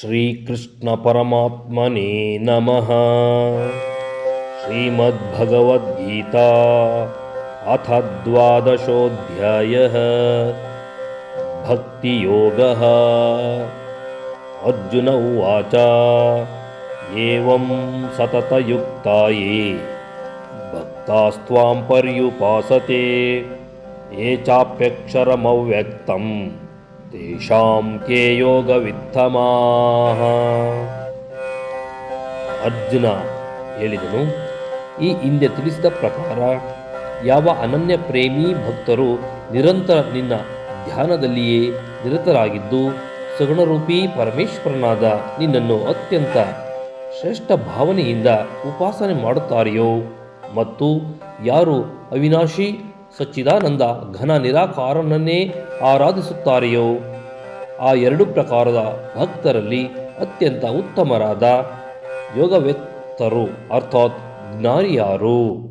श्रीकृष्णपरमात्मने नमः। श्रीमद्भगवद्गीता अथ द्वादशोऽध्यायः। भक्तियोगः। अर्जुन उवाच एवं सततयुक्ता ये भक्तास्त्वां पर्युपासते ये चाप्यक्षरमव्यक्तं तेषां के ಯೋಗವಿತ್ತಮಾಹ ಅರ್ಜುನ ಹೇಳಿದನು ಈ ಹಿಂದೆ ತಿಳಿಸಿದ ಪ್ರಕಾರ ಯಾವ ಅನನ್ಯ ಪ್ರೇಮಿ ಭಕ್ತರು ನಿರಂತರ ನಿನ್ನ ಧ್ಯಾನದಲ್ಲಿಯೇ ನಿರತರಾಗಿದ್ದು ಸಗುಣರೂಪಿ ಪರಮೇಶ್ವರನಾದ ನಿನ್ನನ್ನು ಅತ್ಯಂತ ಶ್ರೇಷ್ಠ ಭಾವನೆಯಿಂದ ಉಪಾಸನೆ ಮಾಡುತ್ತಾರೆಯೋ ಮತ್ತು ಯಾರು ಅವಿನಾಶಿ ಸಚ್ಚಿದಾನಂದ ಘನ ನಿರಾಕಾರನನ್ನೇ ಆರಾಧಿಸುತ್ತಾರೆಯೋ? ಆ ಎರಡು ಪ್ರಕಾರದ ಭಕ್ತರಲ್ಲಿ ಅತ್ಯಂತ ಉತ್ತಮರಾದ ಯೋಗವೆತ್ತರು ಅರ್ಥಾತ್ ಜ್ಞಾನಿಯಾರು.